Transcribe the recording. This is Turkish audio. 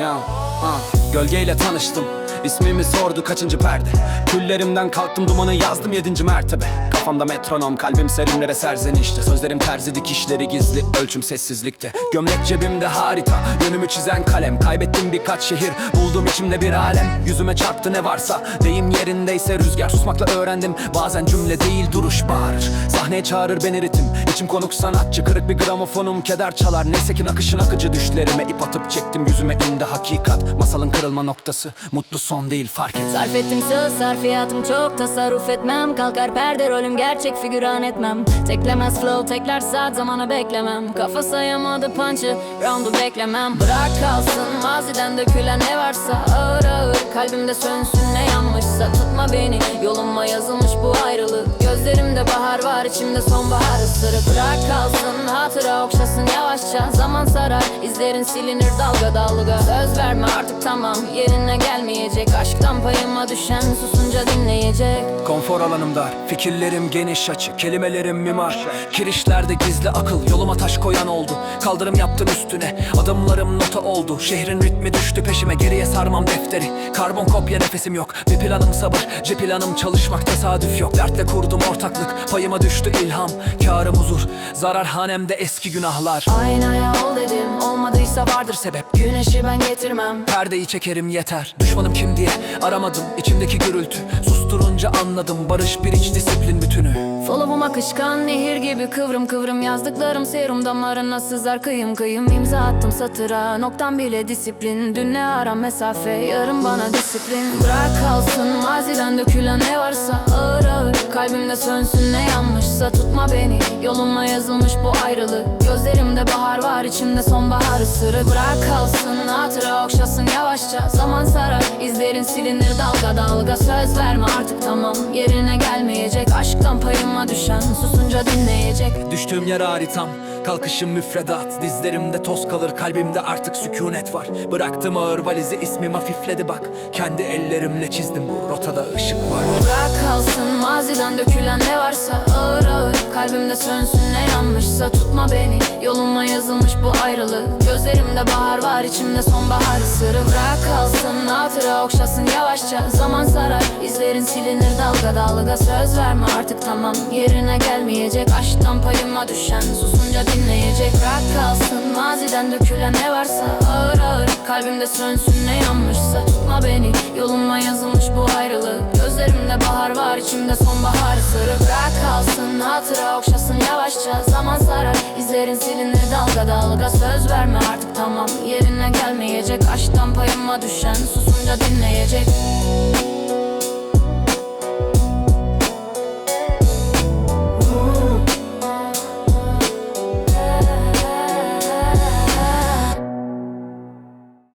Ya, ah. Gölgeyle tanıştım. İsmimi sordu kaçıncı perde? Küllerimden kalktım dumanı yazdım yedinci mertebe. Kafamda metronom kalbim serimlere serzenişte. Sözlerim terzi dikişleri gizli ölçüm sessizlikte. Gömlek cebimde harita yönümü çizen kalem. Kaybettim birkaç şehir buldum içimde bir alem. Yüzüme çarptı ne varsa deyim yerindeyse rüzgar. Susmakla öğrendim bazen cümle değil duruş bağırır Sahneye çağırır beni ritim içim konuk sanatçı Kırık bir gramofonum keder çalar. Neyse ki nakışın akıcı düşlerime ip atıp çektim Yüzüme indi hakikat. Masalın kırılma noktası mutlu son değil fark et. Sarf ettim söz sarfiyatım çok tasarruf etmem. Kalkar perde rolüm gerçek figüran etmem. Teklemez flow tekler saat zamana beklemem. Kafa sayamadı punch'ı roundu beklemem. Bırak kalsın maziden dökülen ne varsa Ağır ağır kalbimde sönsün ne yanmışsa Tutma beni. Yoluma yazılmış bu ayrılık. Gözlerimde bahar var içimde sonbahar ısırık. Bırak kalsın hatıra okşasın yavaşça. Zaman sarar izlerin silinir dalga dalga. Söz verme artık tamam yerine gelmeyecek. Aşktan payıma düşen susunca dinleyecek. Konfor alanım dar, fikirlerim geniş açı Kelimelerim mimar, kirişlerde gizli akıl Yoluma taş koyan oldu, kaldırım yaptım üstüne Adımlarım nota oldu, şehrin ritmi düştü peşime Geriye sarmam defteri, karbon kopya nefesim yok. Bir planım sabır, C planım çalışmak tesadüf yok. Dertle kurdum ortaklık, payıma düştü ilham. Karım huzur, zarar hanemde eski günahlar. Aynaya olmadıysa vardır sebep. Güneşi ben getirmem. Perdeyi çekerim yeter. Düşmanım kim diye aramadım içimdeki gürültü. Susturunca anladım barış bir iç disiplin bütünü. Follow'um akışkan nehir gibi kıvrım kıvrım Yazdıklarım serum damarına sızar kıyım kıyım imza attım satıra. Noktam bile disiplin. Dün ne aram mesafe? Yarın bana disiplin. Bırak kalsın maziden dökülen ne varsa. Ağır ağır kalbimde sönsün ne yanmışsa Tutma beni. Yoluma yazılmış bu ayrılık. Gözlerimde bahar var içimde sonbahar ısırık. Bırak kalsın hatıra okşasın yavaşça. Zaman sarar izlerin silinir dalga dalga Söz verme artık tamam. Yerine gelmeyecek Aşktan payıma düşen susunca dinleyecek. Düştüğüm yer haritam Kalkışım müfredat. Dizlerimde toz kalır kalbimde artık sükunet var. Bıraktım ağır valizi ismim hafifledi bak. Kendi ellerimle çizdim bu rotada ışık var. Bırak kalsın maziden dökülen ne varsa Ağır ağır. Kalbimde sönsün ne yanmışsa Tutma beni. Yoluma yazılmış bu ayrılık. Gözlerimde bahar var içimde sonbahar ısırı. Bırak kalsın hatıra okşasın yavaşça Zaman sarar. İzlerin silinir dalga dalga Söz verme. Artık tamam yerine gelmeyecek. Aşktan payıma düşen susunca dinleyecek. Bırak kalsın maziden dökülen ne varsa. Ağır ağır kalbimde sönsün ne yanmışsa. Tutma beni yoluma yazılmış bu ayrılık. Gözlerimde bahar var içimde sonbahar ısırı Bırak kalsın hatıra okşasın yavaşça. Zaman sarar izlerin silinir dalga dalga Söz verme. Artık tamam yerine gelmeyecek. Aşktan payıma düşen susunca dinleyecek